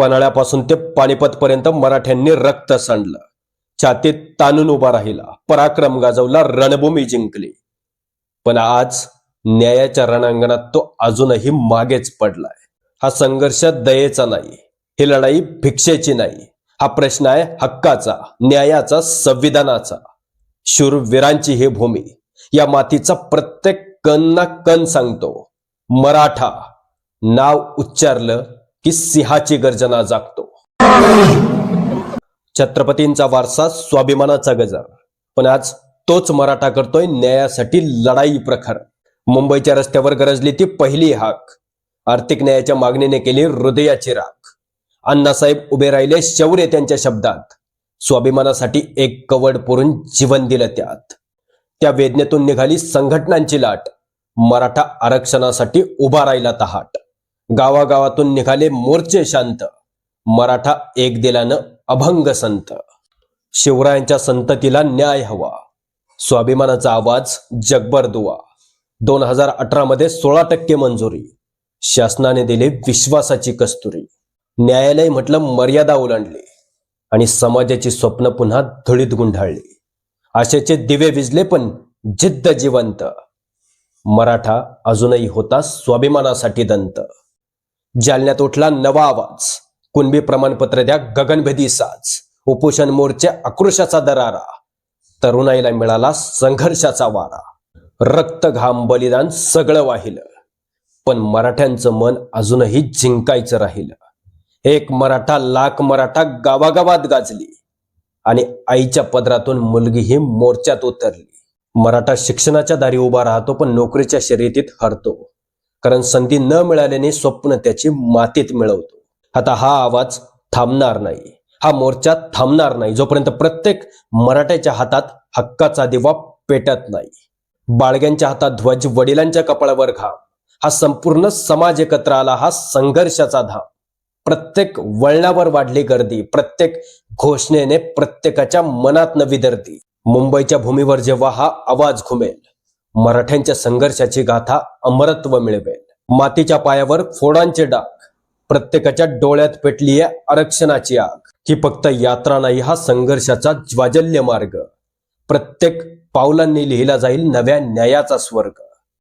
पन्हाळ्यापासून ते पानिपतपर्यंत मराठ्यांनी रक्त सांडलं. छातीत ताणून उभा राहिला. पराक्रम गाजवला रणभूमी जिंकली. पण आज न्यायाच्या रणांगणात तो अजूनही मागेच पडलाय. हा संघर्ष दयेचा नाही. ही लढाई भिक्षेची नाही. हा प्रश्न आहे हक्काचा न्यायाचा संविधानाचा. शूरवीरांची ही भूमी. या मातीचा प्रत्येक कण ना कण सांगतो. मराठा नाव उच्चारलं की सिंहाची गर्जना जागतो. छत्रपतींचा वारसा स्वाभिमानाचा गजर. पण आज तोच मराठा करतोय न्यायासाठी लढाई प्रखर. मुंबईच्या रस्त्यावर गरजली ती पहिली हाक. आर्थिक न्यायाच्या मागणीने केली हृदयाची राख. अण्णासाहेब उभे राहिले शौर्य त्यांच्या शब्दात. स्वाभिमानासाठी एक कवड पुरून जीवन दिलं त्यात. त्या वेदनेतून निघाली संघटनांची लाट. मराठा आरक्षणासाठी उभा राहिला तहाट. गावागावातून निघाले मोर्चे शांत. मराठा एक दिलानं अभंग संत. शिवरायांच्या संततीला न्याय हवा. स्वाभिमानाचा आवाज जगभर दुवा. दोन हजार अठरा मध्ये सोळा टक्के मंजुरी. शासनाने दिली विश्वासाची कस्तुरी. न्यायालय म्हटलं मर्यादा ओलांडली. आणि समाजाची स्वप्न पुन्हा धुळीत गुंढाळली आशेचे दिवे विजले पण जिद्द जिवंत. मराठा अजूनही होता स्वाभिमानासाठी दंत. जालन्यात उठला नवा आवाज. कुणबी प्रमाणपत्र द्या गगनभेदी साज. उपोषण मोर्चे आक्रोशाचा दरारा. तरुणाईला मिळाला संघर्षाचा वारा. रक्त घाम बलिदान सगळं वाहिलं. पण मराठ्यांचं मन अजूनही जिंकायचं राहिलं. एक मराठा लाख मराठा गावागावात गाजली. आणि आईच्या पदरातून मुलगी ही मोर्चात उतरली. मराठा शिक्षणाच्या दारी उभा राहतो पण नोकरीच्या शर्यतीत हरतो. कारण संधी न मिळाल्याने स्वप्न त्याची मातीत मिळवतो. आता हा आवाज थांबणार नाही. हा मोर्चा थांबणार नाही जोपर्यंत प्रत्येक मराठ्याच्या हातात हक्काचा दिवा पेटत नाही. बाळग्यांच्या हातात ध्वज वडिलांच्या कपाळावर घाम. हा संपूर्ण समाज एकत्र आला हा संघर्षाचा धाम. प्रत्येक वळणावर वाढली गर्दी प्रत्येक घोषणेने प्रत्येकाच्या मनात नवी दर्दी मुंबईच्या भूमीवर जेव्हा हा आवाज घुमेल मराठ्यांच्या संघर्षाची गाथा अमरत्व मिळवेल. मातीच्या पायावर फोडांचे डाग. प्रत्येकाच्या डोळ्यात पेटली आहे आरक्षणाची आग. ही फक्त यात्रा नाही हा संघर्षाचा ज्वाजल्य मार्ग. प्रत्येक पावलांनी लिहिला जाईल नव्या न्यायाचा स्वर्ग.